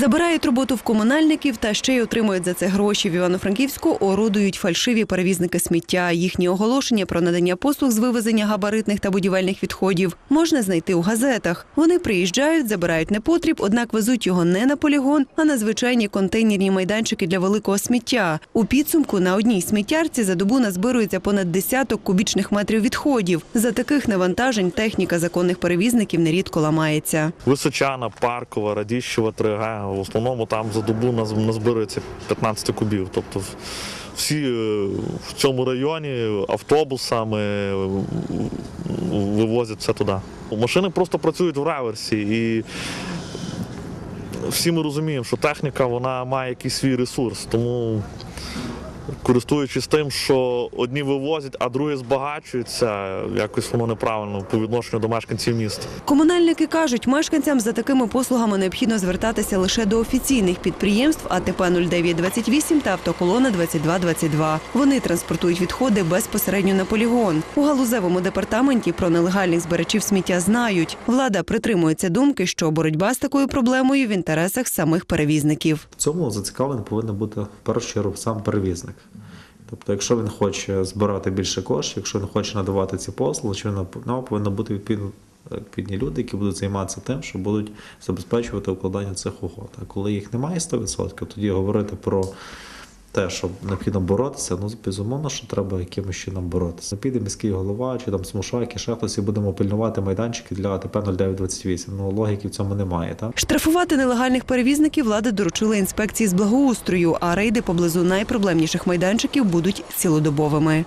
Забирають роботу в комунальників та ще й отримують за це гроші. В Івано-Франківську орудують фальшиві перевізники сміття. Їхні оголошення про надання послуг з вивезення габаритних та будівельних відходів можна знайти у газетах. Вони приїжджають, забирають непотріб, однак везуть його не на полігон, а на звичайні контейнерні майданчики для великого сміття. У підсумку на одній сміттярці за добу назбирується понад десяток кубічних метрів відходів. За таких навантажень техніка законних перевізників нерідко ламається. Височана, Паркова, Радіщева, 3Г. В основному там за добу назбирається 15 кубів. Тобто всі е, в цьому районі автобусами е, вивозять все туди. Машини просто працюють в реверсі і всі ми розуміємо, що техніка вона має якийсь свій ресурс. Тому користуючись тим, що одні вивозять, а другі збагачуються, якось воно неправильно по відношенню до мешканців міста. Комунальники кажуть, мешканцям за такими послугами необхідно звертатися лише до офіційних підприємств АТП 0928 та автоколона 2222. Вони транспортують відходи безпосередньо на полігон. У галузевому департаменті про нелегальних збирачів сміття знають. Влада притримується думки, що боротьба з такою проблемою в інтересах самих перевізників. В цьому зацікавлений повинен бути в першу чергу сам перевізник. Тобто, якщо він хоче збирати більше коштів, якщо він хоче надавати ці послуги, чи ну, повинно бути відповідно відповідні люди, які будуть займатися тим, що будуть забезпечувати укладання цих угод. А коли їх немає 100%, тоді говорити про те, що необхідно боротися, ну безумовно, що треба якимось чином боротися. Піде міський голова чи там смушаки, ще хтось і будемо пильнувати майданчики для АТП 0928. Ну логіки в цьому немає. Так? Штрафувати нелегальних перевізників влада доручила інспекції з благоустрою, а рейди поблизу найпроблемніших майданчиків будуть цілодобовими.